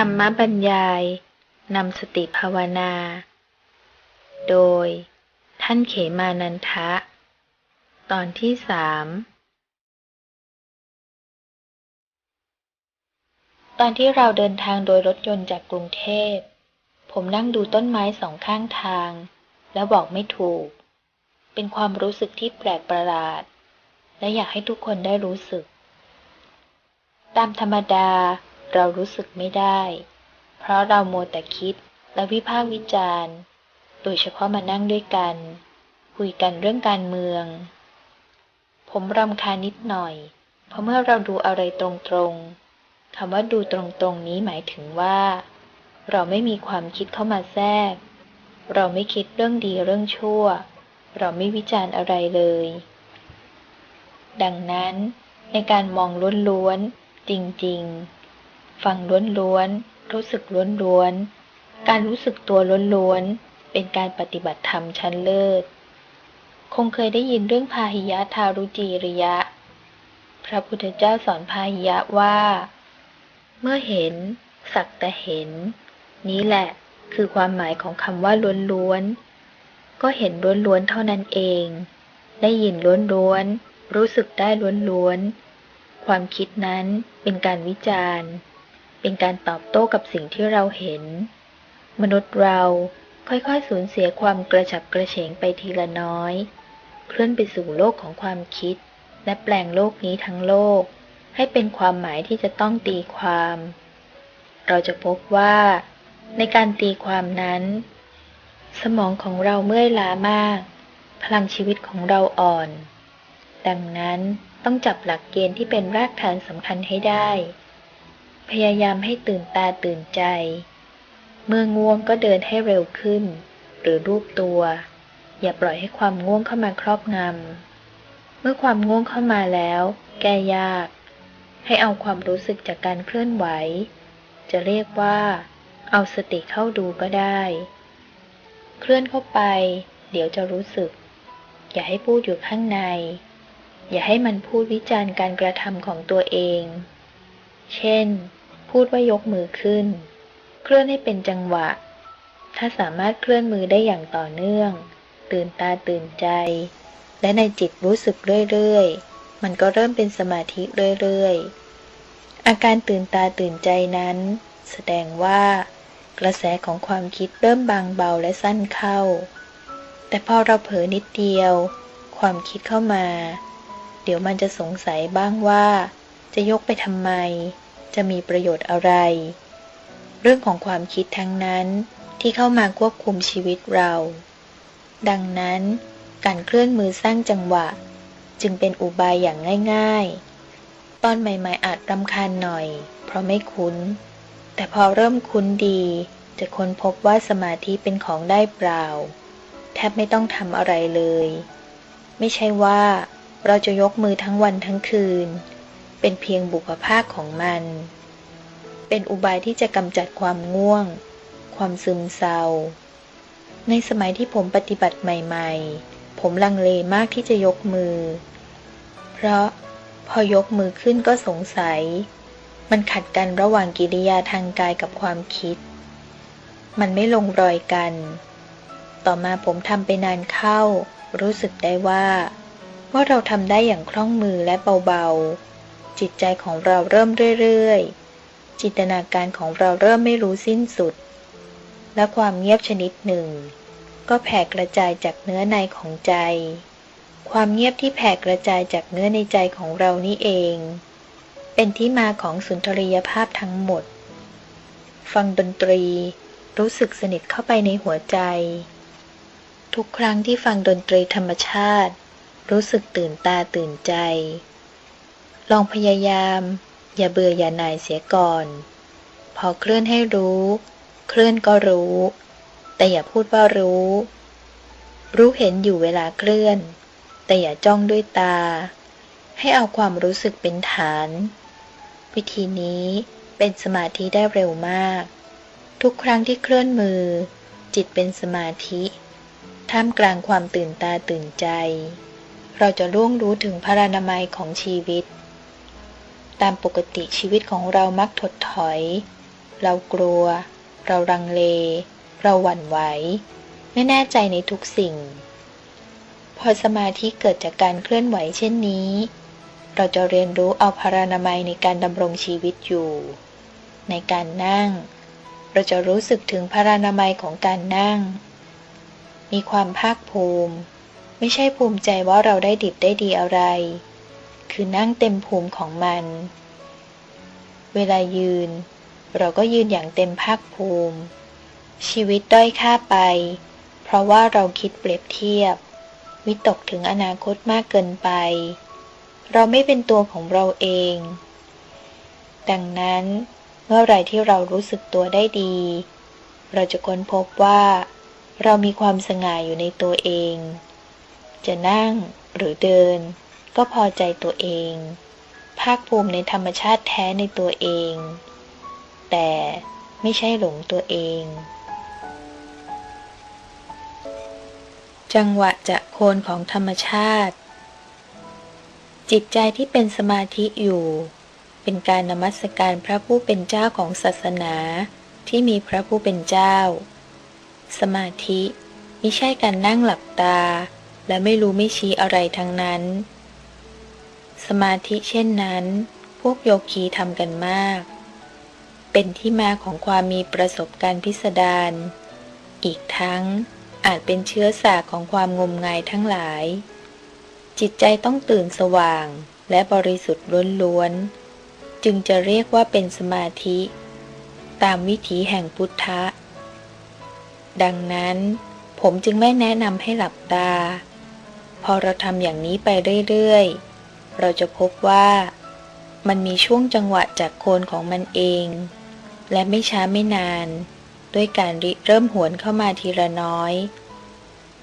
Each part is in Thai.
ธรรมบรรยายนำสติภาวนา โดย ท่านเขมานันทะ ตอนที่สามตอนที่เราเดินทางโดยรถยนต์จากกรุงเทพ ผมนั่งดูต้นไม้สองข้างทาง แล้วบอกไม่ถูก เป็นความรู้สึกที่แปลกประหลาด และอยากให้ทุกคนได้รู้สึก ตามธรรมดา เรารู้สึกไม่ได้ เพราะเราโมแต่คิดและวิพากษ์วิจารณ์ โดยเฉพาะมานั่งด้วยกัน คุยกันเรื่องการเมือง ผมรำคาญนิดหน่อย เพราะเมื่อเราดูอะไรตรงๆคำว่าดูตรงๆนี้หมายถึงว่า เราไม่มีความคิดเข้ามาแทรก เราไม่คิดเรื่องดีเรื่องชั่ว เราไม่วิจารณ์อะไรเลย ดังนั้นในการมองล้วนๆจริงๆ ฟังล้วนๆ รู้สึกล้วนๆ การรู้สึกตัวล้วนๆ เป็นการปฏิบัติธรรมชั้นเลิศ คงเคยได้ยินเรื่องพาหิยะทารุจีริยะ พระพุทธเจ้าสอนพาหิยะว่า เมื่อเห็น สักแต่เห็น นี้แหละคือความหมายของคำว่าล้วนๆ ก็เห็นล้วนๆ เท่านั้นเอง ได้ยินล้วนๆ รู้สึกได้ล้วนๆ ความคิดนั้นเป็นการวิจารณ์ เป็นการตอบโต้กับสิ่งที่เราเห็น มนุษย์เราค่อยๆสูญเสียความกระฉับกระเฉงไปทีละน้อย เคลื่อนไปสู่โลกของความคิด และแปลงโลกนี้ทั้งโลก ให้เป็นความหมายที่จะต้องตีความ เราจะพบว่า ในการตีความนั้น สมองของเราเมื่อยล้ามาก พลังชีวิตของเราอ่อน ดังนั้นต้องจับหลักเกณฑ์ที่เป็นรากฐานสำคัญให้ได้ พยายามให้ตื่นตาตื่นใจ เมื่อง่วงก็เดินให้เร็วขึ้น หรือรูปตัว อย่าปล่อยให้ความง่วงเข้ามาครอบงำ เมื่อความง่วงเข้ามาแล้ว แก้ยาก ให้เอาความรู้สึกจากการเคลื่อนไหว จะเรียกว่า เอาสติเข้าดูก็ได้ เคลื่อนเข้าไป เดี๋ยวจะรู้สึก อย่าให้พูดอยู่ข้างใน อย่าให้มันพูดวิจารณ์การกระทำของตัวเอง เช่น พูดว่ายกมือขึ้น เคลื่อนให้เป็นจังหวะ ถ้าสามารถเคลื่อนมือได้อย่างต่อเนื่อง ตื่นตาตื่นใจ และในจิตรู้สึกเรื่อยๆ มันก็เริ่มเป็นสมาธิเรื่อยๆ อาการตื่นตาตื่นใจนั้น แสดงว่ากระแสของความคิดเริ่มบางเบาและสั้นเข้า แต่พอเราเผลอนิดเดียว ความคิดเข้ามา เดี๋ยวมันจะสงสัยบ้างว่า จะยกไปทำไม จะมีประโยชน์อะไร เรื่องของความคิดทั้งนั้นที่เข้ามาควบคุมชีวิตเรา ดังนั้น การเคลื่อนมือสร้างจังหวะ จึงเป็นอุบายอย่างง่าย ๆ ตอนใหม่ๆอาจรำคาญหน่อย เพราะไม่คุ้น แต่พอเริ่มคุ้นดี จะค้นพบว่าสมาธิเป็นของได้เปล่า แทบไม่ต้องทำอะไรเลย ไม่ใช่ว่าเราจะยกมือทั้งวันทั้งคืน เป็นเพียงบุพภาคของมัน เป็นอุบายที่จะกำจัดความง่วง ความซึมเศร้า ในสมัยที่ผมปฏิบัติใหม่ ๆ ผมลังเลมากที่จะยกมือ เพราะพอยกมือขึ้นก็สงสัย มันขัดกันระหว่างกิริยาทางกายกับความคิด มันไม่ลงรอยกัน ต่อมาผมทำไปนานเข้า รู้สึกได้ว่า ว่าเราทำได้อย่างคล่องมือและเบาๆ จิตใจของเราเริ่มเรื่อยๆ จินตนาการของเราเริ่มไม่รู้สิ้นสุด และความเงียบชนิดหนึ่ง ก็แผ่กระจายจากเนื้อในของใจ ความเงียบที่แผ่กระจายจากเนื้อในใจของเรานี่เอง เป็นที่มาของสุนทรียภาพทั้งหมด ฟังดนตรีรู้สึกสนิทเข้าไปในหัวใจ ทุกครั้งที่ฟังดนตรีธรรมชาติ รู้สึกตื่นตาตื่นใจ ลองพยายาม อย่าเบื่ออย่าหน่ายเสียก่อน พอเคลื่อนให้รู้ เคลื่อนก็รู้ แต่อย่าพูดว่ารู้ รู้เห็นอยู่เวลาเคลื่อน แต่อย่าจ้องด้วยตา ให้เอาความรู้สึกเป็นฐาน วิธีนี้เป็นสมาธิได้เร็วมาก ทุกครั้งที่เคลื่อนมือ จิตเป็นสมาธิท่ามกลางความตื่นตาตื่นใจ เราจะล่วงรู้ถึงพระนามัยของชีวิต ตามปกติชีวิตของเรามักถดถอย เรากลัว เรารังเล เราหวั่นไหว ไม่แน่ใจในทุกสิ่ง พอสมาธิเกิดจากการเคลื่อนไหวเช่นนี้ เราจะเรียนรู้เอาพารานามัยในการดำรงชีวิตอยู่ ในการนั่ง เราจะรู้สึกถึงพารานามัยของการนั่ง มีความภาคภูมิ ไม่ใช่ภูมิใจว่าเราได้ดิบได้ดีอะไร คือนั่งเต็มภูมิของมัน เวลายืน เราก็ยืนอย่างเต็มภาคภูมิ ชีวิตด้อยค่าไป เพราะว่าเราคิดเปรียบเทียบ วิตกถึงอนาคตมากเกินไป เราไม่เป็นตัวของเราเอง ดังนั้นเมื่อไรที่เรารู้สึกตัวได้ดี เราจะค้นพบว่า เรามีความสง่ายอยู่ในตัวเอง จะนั่งหรือเดิน ก็พอใจตัวเอง ภาคภูมิในธรรมชาติแท้ในตัวเอง แต่ไม่ใช่หลงตัวเอง จังหวะจะโคนของธรรมชาติ จิตใจที่เป็นสมาธิอยู่ เป็นการนมัสการพระผู้เป็นเจ้าของศาสนาที่มีพระผู้เป็นเจ้า สมาธิไม่ใช่การนั่งหลับตา และไม่รู้ไม่ชี้อะไรทั้งนั้น สมาธิเช่นนั้น พวกโยคีทำกันมาก เป็นที่มาของความมีประสบการณ์พิสดารอีกทั้งอาจเป็นเชื้อสาของความงมงายทั้งหลาย จิตใจต้องตื่นสว่างและบริสุทธิ์ล้วนๆ จึงจะเรียกว่าเป็นสมาธิ ตามวิถีแห่งพุทธะ ดังนั้นผมจึงไม่แนะนำให้หลับตา พอเราทำอย่างนี้ไปเรื่อยๆ เราจะพบว่ามันมีช่วงจังหวะจากโคนของมันเอง และไม่ช้าไม่นาน ด้วยการริเริ่มหวนเข้ามาทีละน้อย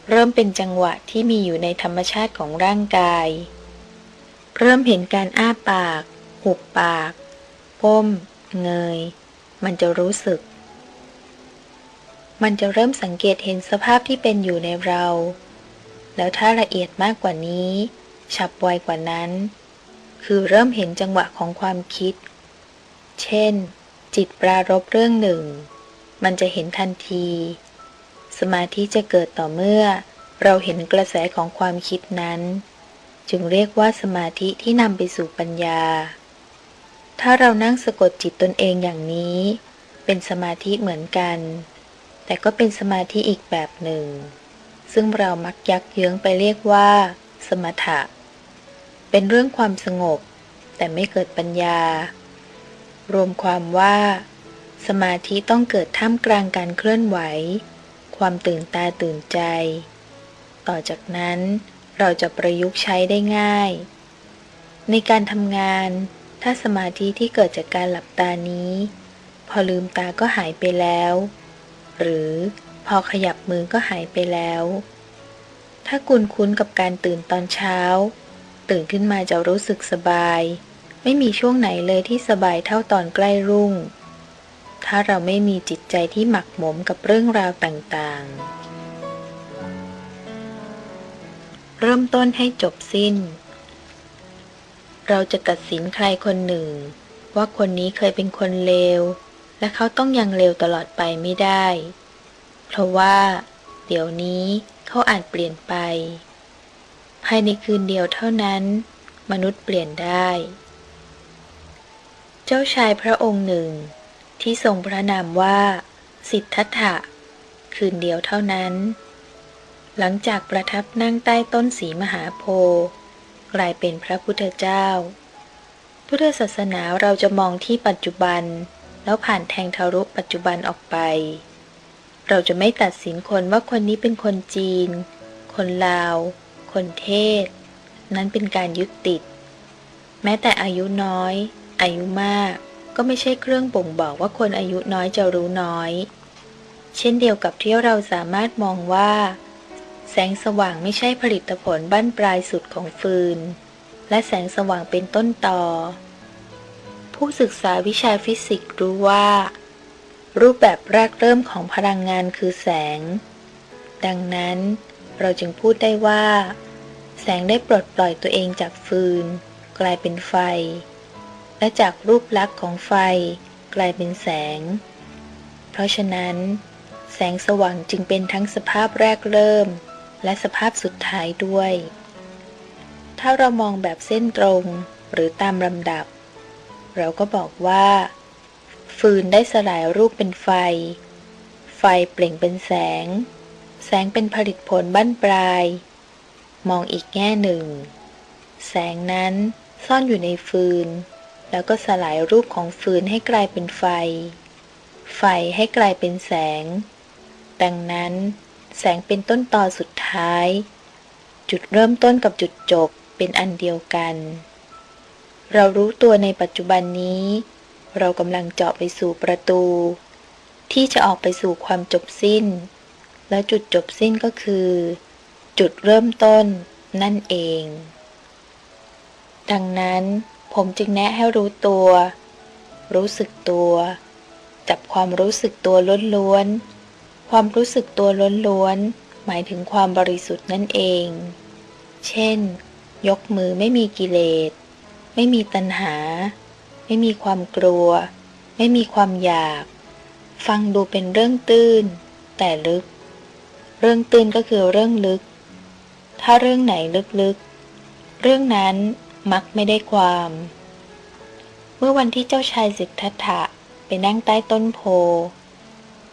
เริ่มเป็นจังหวะที่มีอยู่ในธรรมชาติของร่างกาย เริ่มเห็นการอ้าปาก หุบปาก ก้ม เงย มันจะรู้สึก มันจะเริ่มสังเกตเห็นสภาพที่เป็นอยู่ในเรา แล้วถ้าละเอียดมากกว่านี้ ฉับไวกว่านั้น คือเริ่มเห็นจังหวะของความคิด เช่น จิตปรารบเรื่องหนึ่ง มันจะเห็นทันที สมาธิจะเกิดต่อเมื่อ เราเห็นกระแสของความคิดนั้น จึงเรียกว่าสมาธิที่นำไปสู่ปัญญา ถ้าเรานั่งสะกดจิตตนเองอย่างนี้ เป็นสมาธิเหมือนกัน แต่ก็เป็นสมาธิอีกแบบหนึ่งซึ่งเรามักยักเยื้องไปเรียกว่า สมถะ เป็นเรื่องความสงบ แต่ไม่เกิดปัญญา รวมความว่า สมาธิต้องเกิดท่ามกลางการเคลื่อนไหว ความตื่นตาตื่นใจ ต่อจากนั้นเราจะประยุกต์ใช้ได้ง่าย ในการทำงาน ถ้าสมาธิที่เกิดจากการหลับตานี้ พอลืมตาก็หายไปแล้ว หรือพอขยับมือก็หายไปแล้ว ถ้าคุณคุ้นกับการตื่นตอนเช้า ตื่นขึ้นมาจะรู้สึกสบาย ไม่มีช่วงไหนเลยที่สบายเท่าตอนใกล้รุ่ง ถ้าเราไม่มีจิตใจที่หมักหมมกับเรื่องราวต่างๆ เริ่มต้นให้จบสิ้น เราจะตัดสินใครคนหนึ่ง ว่าคนนี้เคยเป็นคนเลว และเขาต้องยังเลวตลอดไปไม่ได้ เพราะว่า เดี๋ยวนี้เขาอาจเปลี่ยนไปายในคืนเดียวเท่านั้น มนุษย์เปลี่ยนได้ เจ้าชายพระองค์หนึ่ง ที่ทรงพระนามว่า สิทธัตถะ คืนเดียวเท่านั้น หลังจากประทับนั่งใต้ต้นสีมหาโพธิ์กลายเป็นพระพุทธเจ้า พุทธศาสนาเราจะมองที่ปัจจุบัน แล้วผ่านแทงทะลุปัจจุบันออกไป เราจะไม่ตัดสินคนว่าคนนี้เป็นคนจีน คนลาว คนเทศ นั้นเป็นการยึดติด แม้แต่อายุน้อย อายุมาก ก็ไม่ใช่เครื่องบ่งบอกว่าคนอายุน้อยจะรู้น้อย เช่นเดียวกับที่เราสามารถมองว่า แสงสว่างไม่ใช่ผลิตผลบั้นปลายสุดของฟืน และแสงสว่างเป็นต้นต่อ ผู้ศึกษาวิชาฟิสิกส์รู้ว่า รูปแบบแรกเริ่มของพลังงานคือแสง ดังนั้น เราจึงพูดได้ว่า แสงได้ปลดปล่อยตัวเองจากฟืน กลายเป็นไฟ และจากรูปลักษณ์ของไฟ กลายเป็นแสง เพราะฉะนั้น แสงสว่างจึงเป็นทั้งสภาพแรกเริ่ม และสภาพสุดท้ายด้วย ถ้าเรามองแบบเส้นตรงหรือตามลำดับ เราก็บอกว่า ฟืนได้สลายรูปเป็นไฟ ไฟเปล่งเป็นแสง แสงเป็นผลิตผลบั้นปลาย มองอีกแง่หนึ่ง แสงนั้นซ่อนอยู่ในฟืน แล้วก็สลายรูปของฟืนให้กลายเป็นไฟ ไฟให้กลายเป็นแสง ดังนั้น แสงเป็นต้นตอสุดท้าย จุดเริ่มต้นกับจุดจบเป็นอันเดียวกัน เรารู้ตัวในปัจจุบันนี้ เรากำลังเจาะไปสู่ประตู ที่จะออกไปสู่ความจบสิ้น และจุดจบสิ้นก็คือ จุดเริ่มต้นนั่นเอง ดังนั้นผมจึงแนะให้รู้ตัว รู้สึกตัว จับความรู้สึกตัวล้วนๆ ความรู้สึกตัวล้วนๆ หมายถึงความบริสุทธิ์นั่นเอง เช่น ยกมือไม่มีกิเลส ไม่มีตัณหา ไม่มีความกลัว ไม่มีความอยาก ฟังดูเป็นเรื่องตื้น แต่ลึก เรื่องตื้นก็คือเรื่องลึก ถ้าเรื่องไหนลึกๆ เรื่องนั้นมักไม่ได้ความ เมื่อวันที่เจ้าชายสิทธัตถะไปนั่งใต้ต้นโพ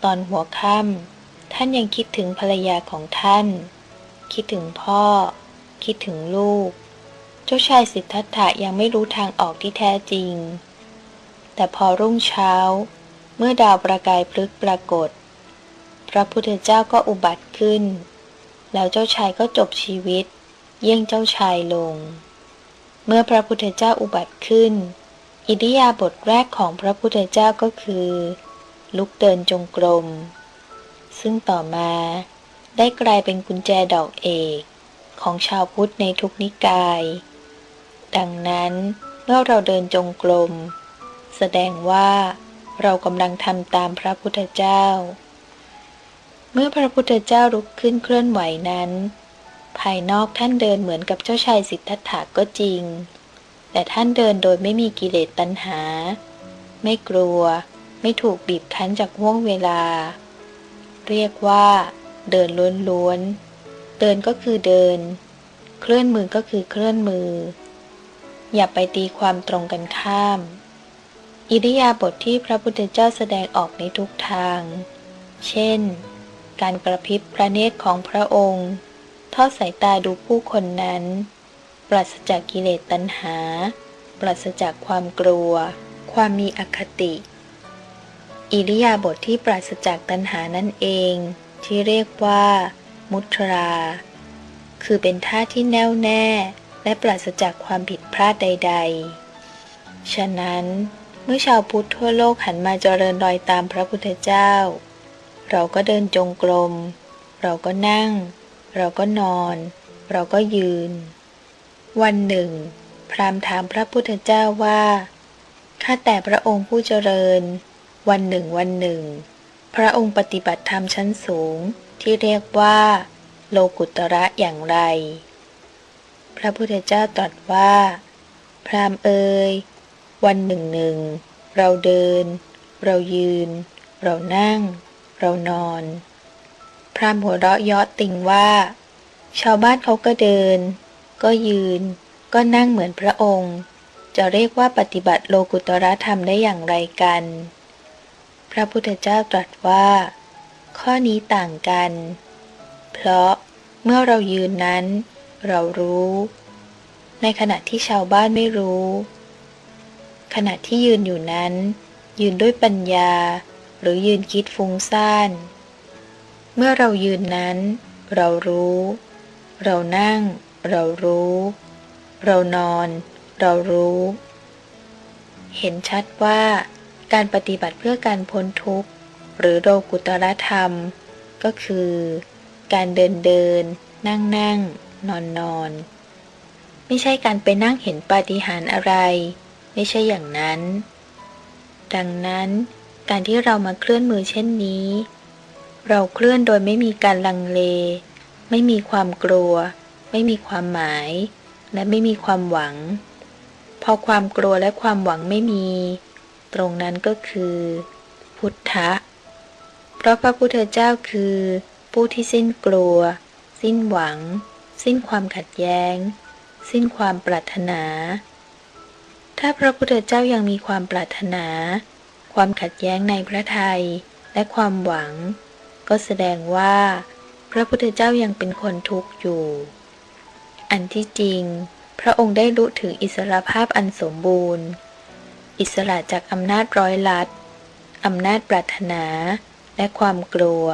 ตอนหัวค่ำท่านยังคิดถึงภรรยาของท่าน คิดถึงพ่อ คิดถึงลูก เจ้าชายสิทธัตถะยังไม่รู้ทางออกที่แท้จริง แต่พอรุ่งเช้า เมื่อดาวประกายพลึกปรากฏ พระพุทธเจ้าก็อุบัติขึ้น แล้วเจ้าชายก็จบชีวิต เยี่ยงเจ้าชายลง เมื่อพระพุทธเจ้าอุบัติขึ้น อิริยาบถแรกของพระพุทธเจ้าก็คือ ลุกเดินจงกรม ซึ่งต่อมาได้กลายเป็นกุญแจดอกเอกของชาวพุทธในทุกนิกาย ดังนั้นเมื่อเราเดินจงกรม แสดงว่าเรากำลังทำตามพระพุทธเจ้า เมื่อพระพุทธเจ้าลุกขึ้นเคลื่อนไหวนั้น ภายนอกท่านเดินเหมือนกับเจ้าชายสิทธัตถะก็จริง แต่ท่านเดินโดยไม่มีกิเลสตัณหา ไม่กลัว ไม่ถูกบีบคั้นจากห่วงเวลา เรียกว่า เดินล้วนๆ เดินก็คือเดิน เคลื่อนมือก็คือเคลื่อนมือ อย่าไปตีความตรงกันข้าม อิริยาบถทที่พระพุทธเจ้าแสดงออกในทุกทาง เช่น การกระพริบพระเนตรของพระองค์ ทอดสายตาดูผู้คนนั้น ปราศจากกิเลสตัณหา ปราศจากความกลัว ความมีอคติ อิริยาบถทที่ปราศจากตัณหานั่นเอง ที่เรียกว่า มุทรา คือเป็นท่าที่แน่วแน่ และปราศจากความผิดพลาดใด ๆ ฉะนั้นเมื่อชาวพุทธทั่วโลกหันมาเจริญรอยตามพระพุทธเจ้า เราก็เดินจงกรม เราก็นั่ง เราก็นอน เราก็ยืน วันหนึ่ง พราหมณ์ถามพระพุทธเจ้าว่าข้าแต่พระองค์ผู้เจริญ วันหนึ่งวันหนึ่ง พระองค์ปฏิบัติธรรมชั้นสูงที่เรียกว่า โลกุตระอย่างไร พระพุทธเจ้าตรัสว่า พราหมณ์เอ่ยวันหนึ่งหนึ่ง เราเดิน เรายืน เรานั่ง เรานอน พรามหัวเราะยาะติงว่า ชาวบ้านเขาก็เดิน ก็ยืน ก็นั่งเหมือนพระองค์ จะเรียกว่าปฏิบัติโลกุตระธรรมได้อย่างไรกัน พระพุทธเจ้าตรัสว่า ข้อนี้ต่างกัน เพราะเมื่อเรายืนนั้น เรารู้ ในขณะที่ชาวบ้านไม่รู้ ขณะที่ยืนอยู่นั้น ยืนด้วยปัญญา หรือยืนคิดฟุ้งซ่าน เมื่อเรายืนนั้น เรารู้ เรานั่ง เรารู้ เรานอน เรารู้ เห็นชัดว่าการปฏิบัติเพื่อการพ้นทุกข์ หรือโลกุตรธรรม ก็คือ การเดินเดิน นั่งนั่ง นอนนอน ไม่ใช่การไปนั่งเห็นปาฏิหาริย์อะไร ไม่ใช่อย่างนั้น ดังนั้น การที่เรามาเคลื่อนมือเช่นนี้ เราเคลื่อนโดยไม่มีการลังเล ไม่มีความกลัว ไม่มีความหมาย และไม่มีความหวัง พอความกลัวและความหวังไม่มี ตรงนั้นก็คือ พุทธะ เพราะพระพุทธเจ้าคือ ผู้ที่สิ้นกลัว สิ้นหวัง สิ้นความขัดแย้ง สิ้นความปรารถนา ถ้าพระพุทธเจ้ายังมีความปรารถนา ความขัดแย้งในพระทัยและความหวัง ก็แสดงว่า พระพุทธเจ้ายังเป็นคนทุกข์อยู่ อันที่จริง พระองค์ได้รู้ถึงอิสรภาพอันสมบูรณ์ อิสระจากอำนาจร้อยลัดอำนาจปรารถนาและความกลัว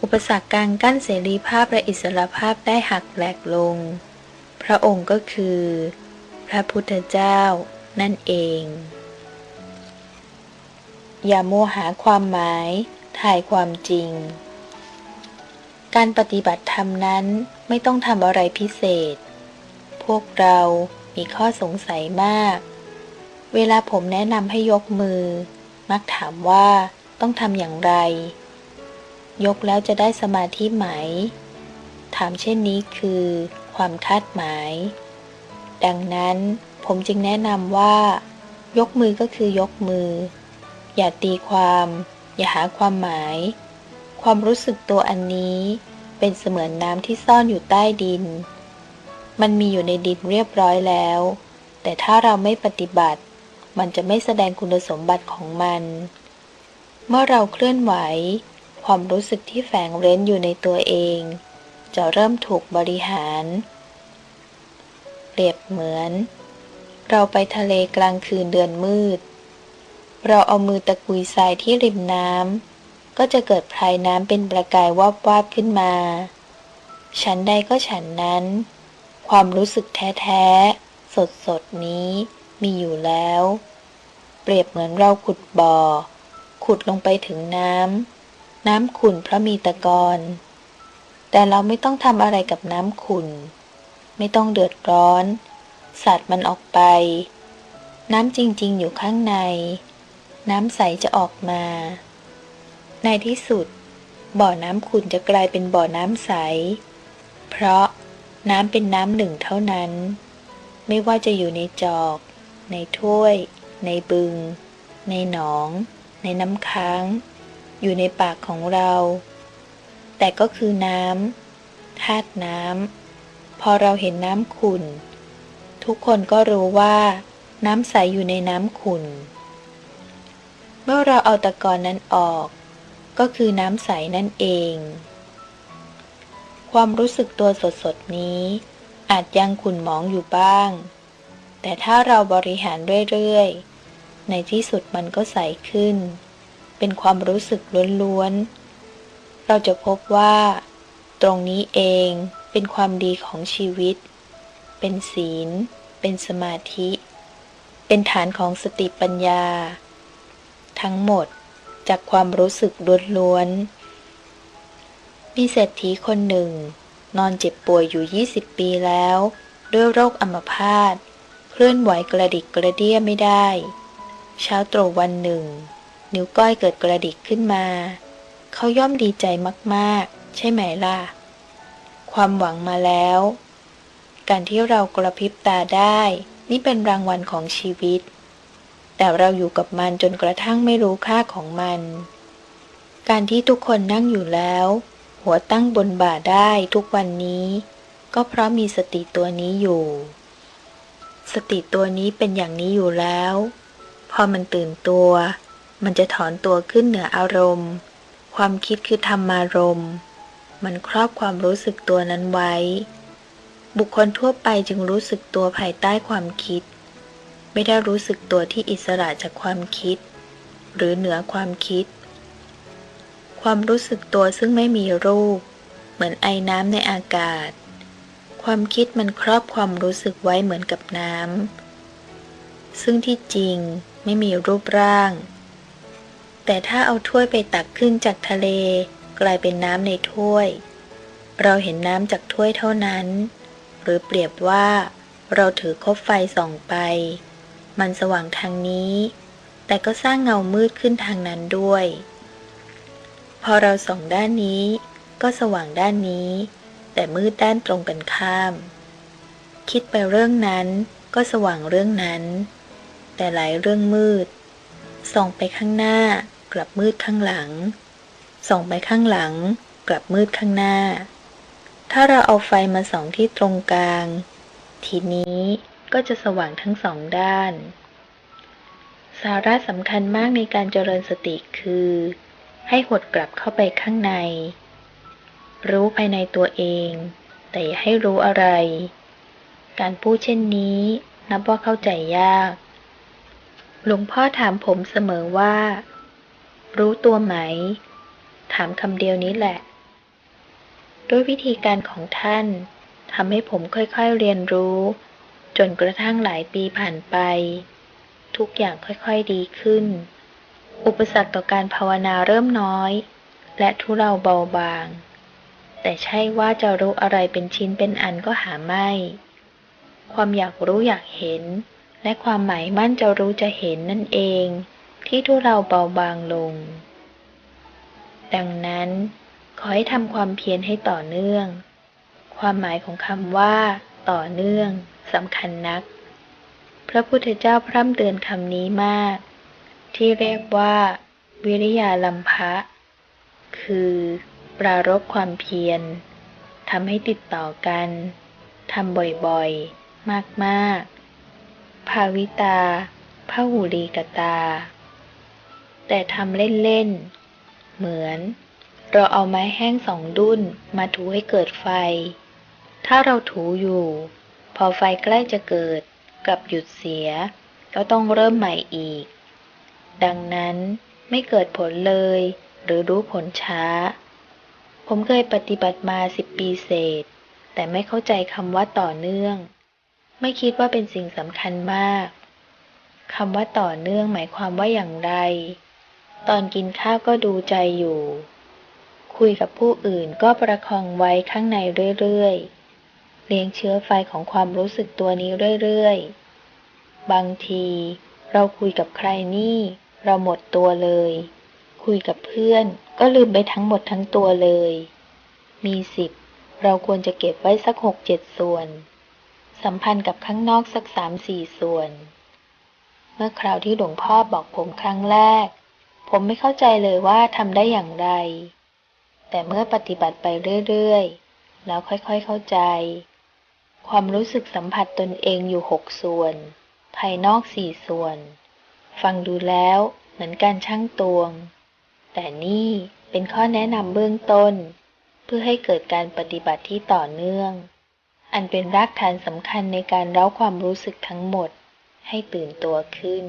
อุปสรรคการกั้นเสรีภาพและอิสรภาพได้หักแหลกลง พระองค์ก็คือ พระพุทธเจ้านั่นเอง อย่าโมวหาความหมาย ถ่ายความจริง การปฏิบัติธรรมนั้นไม่ต้องทำอะไรพิเศษ พวกเรามีข้อสงสัยมาก เวลาผมแนะนำให้ยกมือ มักถามว่าต้องทำอย่างไร ยกแล้วจะได้สมาธิไหม ถามเช่นนี้คือความคาดหมาย ดังนั้นผมจึงแนะนำว่า ยกมือก็คือยกมือ อย่าตีความ อย่าหาความหมาย ความรู้สึกตัวอันนี้เป็นเสมือนน้ำที่ซ่อนอยู่ใต้ดิน มันมีอยู่ในดินเรียบร้อยแล้ว แต่ถ้าเราไม่ปฏิบัติ มันจะไม่แสดงคุณสมบัติของมัน เมื่อเราเคลื่อนไหว ความรู้สึกที่แฝงเร้นอยู่ในตัวเอง จะเริ่มถูกบริหาร เปรียบเหมือน เราไปทะเลกลางคืนเดือนมืด เราเอามือตะกุยทรายที่ริมน้ำก็จะเกิดพรายน้ำเป็นประกายวาบวาบขึ้นมา ฉันใดก็ฉันนั้น ความรู้สึกแท้ๆ สดๆนี้มีอยู่แล้ว เปรียบเหมือนเราขุดบ่อ ขุดลงไปถึงน้ำน้ำขุ่นเพราะมีตะกอนแต่เราไม่ต้องทำอะไรกับน้ำขุ่น ไม่ต้องเดือดร้อน สัตว์มันออกไป น้ำจริง ๆ อยู่ข้างใน น้ำใสจะออกมา ในที่สุด บ่อน้ำขุ่นจะกลายเป็นบ่อน้ำใส เพราะน้ำเป็นน้ำหนึ่งเท่านั้น ไม่ว่าจะอยู่ในจอก ในถ้วย ในบึง ในหนอง ในน้ำค้าง อยู่ในปากของเรา แต่ก็คือน้ำธาตุน้ำพอเราเห็นน้ำขุ่น ทุกคนก็รู้ว่า น้ำใสอยู่ในน้ำขุ่น มื่อเราเอาตะกอนนั้นออก ก็คือน้ำใสนั่นเอง ความรู้สึกตัวสดๆนี้ อาจยังขุ่นหมองอยู่บ้าง แต่ถ้าเราบริหารเรื่อยๆ ในที่สุดมันก็ใสขึ้น เป็นความรู้สึกล้วนๆ เราจะพบว่า ตรงนี้เองเป็นความดีของชีวิต เป็นศีล เป็นสมาธิ เป็นฐานของสติปัญญา ทั้งหมด จากความรู้สึกล้วนๆ มีเศรษฐีคนหนึ่ง นอนเจ็บป่วยอยู่ 20 ปีแล้ว ด้วยโรคอัมพาต เคลื่อนไหวกระดิกกระเดี้ยไม่ได้ เช้าตรู่วันหนึ่ง นิ้วก้อยเกิดกระดิกขึ้นมา เขาย่อมดีใจมากๆ ใช่ไหมล่ะ ความหวังมาแล้ว การที่เรากระพริบตาได้ นี่เป็นรางวัลของชีวิต แต่เราอยู่กับมันจนกระทั่งไม่รู้ค่าของมัน การที่ทุกคนนั่งอยู่แล้ว หัวตั้งบนบ่าได้ทุกวันนี้ ก็เพราะมีสติตัวนี้อยู่ สติตัวนี้เป็นอย่างนี้อยู่แล้ว พอมันตื่นตัว มันจะถอนตัวขึ้นเหนืออารมณ์ ความคิดคือธรรมารมณ์มันครอบความรู้สึกตัวนั้นไว้ บุคคลทั่วไปจึงรู้สึกตัวภายใต้ความคิด ไม่ได้รู้สึกตัวที่อิสระจากความคิด หรือเหนือความคิด ความรู้สึกตัวซึ่งไม่มีรูป เหมือนไอน้ำในอากาศ ความคิดมันครอบความรู้สึกไว้เหมือนกับน้ำซึ่งที่จริงไม่มีรูปร่าง แต่ถ้าเอาถ้วยไปตักขึ้นจากทะเล กลายเป็นน้ำในถ้วย เราเห็นน้ำจากถ้วยเท่านั้น หรือเปรียบว่าเราถือคบไฟส่องไป มันสว่างทางนี้ แต่ก็สร้างเงามืดขึ้นทางนั้นด้วย พอเราส่องด้านนี้ ก็สว่างด้านนี้ แต่มืดด้านตรงกันข้าม คิดไปเรื่องนั้นก็สว่างเรื่องนั้น แต่หลายเรื่องมืด ส่องไปข้างหน้ากลับมืดข้างหลัง ส่องไปข้างหลัง กลับมืดข้างหน้า ถ้าเราเอาไฟมาส่องที่ตรงกลาง ทีนี้ ก็จะสว่างทั้งสองด้าน สาระสำคัญมากในการเจริญสติคือ ให้หดกลับเข้าไปข้างใน รู้ภายในตัวเอง แต่อย่าให้รู้อะไร การพูดเช่นนี้นับว่าเข้าใจยาก หลวงพ่อถามผมเสมอว่า รู้ตัวไหม ถามคำเดียวนี้แหละ ด้วยวิธีการของท่านทำให้ผมค่อยๆเรียนรู้ จนกระทั่งหลายปีผ่านไป ทุกอย่างค่อยๆดีขึ้น อุปสรรคต่อการภาวนาเริ่มน้อย และทุเราเบาบาง แต่ใช่ว่าจะรู้อะไรเป็นชิ้นเป็นอันก็หาไม่ ความอยากรู้อยากเห็น และความหมายมั่นจะรู้จะเห็นนั่นเอง ที่ทุเราเบาบางลง ดังนั้นขอให้ทำความเพียรให้ต่อเนื่อง ความหมายของคำว่า ต่อเนื่อง สำคัญนัก พระพุทธเจ้าพร่ำเตือนคำนี้มาก ที่เรียกว่า วิริยาลัมภะคือ ปรารบความเพียรทำให้ติดต่อกันทำบ่อยๆ มากๆ ภาวิตาพระหูรีกตา แต่ทำเล่นๆ เหมือน เราเอาไม้แห้งสองดุ้นมาถูให้เกิดไฟ ถ้าเราถูอยู่ พอไฟใกล้จะเกิด กลับหยุดเสีย ก็ต้องเริ่มใหม่อีก ดังนั้นไม่เกิดผลเลย หรือรู้ผลช้า ผมเคยปฏิบัติมาสิบปีเศษ แต่ไม่เข้าใจคำว่าต่อเนื่อง ไม่คิดว่าเป็นสิ่งสำคัญมากคำว่าต่อเนื่องหมายความว่าอย่างไร ตอนกินข้าวก็ดูใจอยู่ คุยกับผู้อื่นก็ประคองไว้ข้างในเรื่อยๆ เลี้ยงเชื้อไฟของความรู้สึกตัวนี้เรื่อยๆ บางที เราคุยกับใครนี่ เราหมดตัวเลย คุยกับเพื่อนก็ลืมไปทั้งหมดทั้งตัวเลย มีสิบเราควรจะเก็บไว้สักหกเจ็ดส่วน สัมพันธ์กับข้างนอกสักสามสี่ส่วน เมื่อคราวที่หลวงพ่อบอกผมครั้งแรก ผมไม่เข้าใจเลยว่าทำได้อย่างไร แต่เมื่อปฏิบัติไปเรื่อยๆ แล้วค่อยๆเข้าใจ ความรู้สึกสัมผัสตนเองอยู่หกส่วน ภายนอกสี่ส่วน ฟังดูแล้วเหมือนการช่างตวง แต่นี่เป็นข้อแนะนำเบื้องต้น เพื่อให้เกิดการปฏิบัติที่ต่อเนื่อง อันเป็นรากฐานสำคัญในการเล้าความรู้สึกทั้งหมดให้ตื่นตัวขึ้น